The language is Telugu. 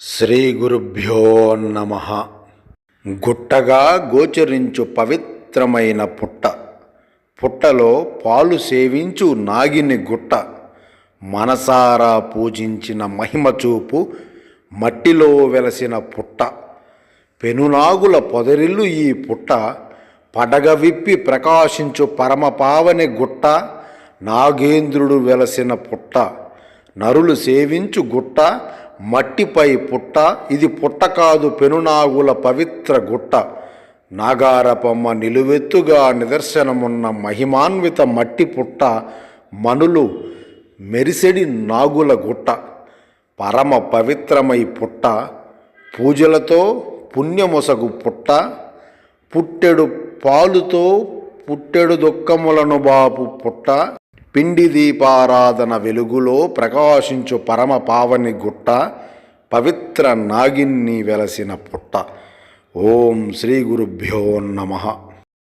శ్రీ గురుభ్యో నమ. గుట్టగా గోచరించు పవిత్రమైన పుట్ట. పుట్టలో పాలు సేవించు నాగిని గుట్ట. మనసారా పూజించిన మహిమ చూపు మట్టిలో వెలసిన పుట్ట. పెనునాగుల పొదరిల్లు ఈ పుట్ట. పడగ విప్పి ప్రకాశించు పరమపావని గుట్ట. నాగేంద్రుడు వెలసిన పుట్ట. నరులు సేవించు గుట్ట. మట్టిపై పుట్ట ఇది పుట్ట కాదు పెనునాగుల పవిత్ర గుట్ట. నాగారపమ్మ నిలువెత్తుగా నిదర్శనమున్న మహిమాన్విత మట్టి పుట్ట మనులు మెరిసెడి నాగుల గుట్ట. పరమ పవిత్రమై పుట్ట పూజలతో పుణ్యమొసగు పుట్ట పుట్టెడు పాలుతో పుట్టెడు దుఃఖములను బాపు పుట్ట. పిండి దీపారాధన వెలుగులో ప్రకాశించు పరమ పావని గుట్ట. పుట్ట పవిత్ర నాగిన్ని వెలసిన పుట్ట. ఓం శ్రీ గురుభ్యో నమ.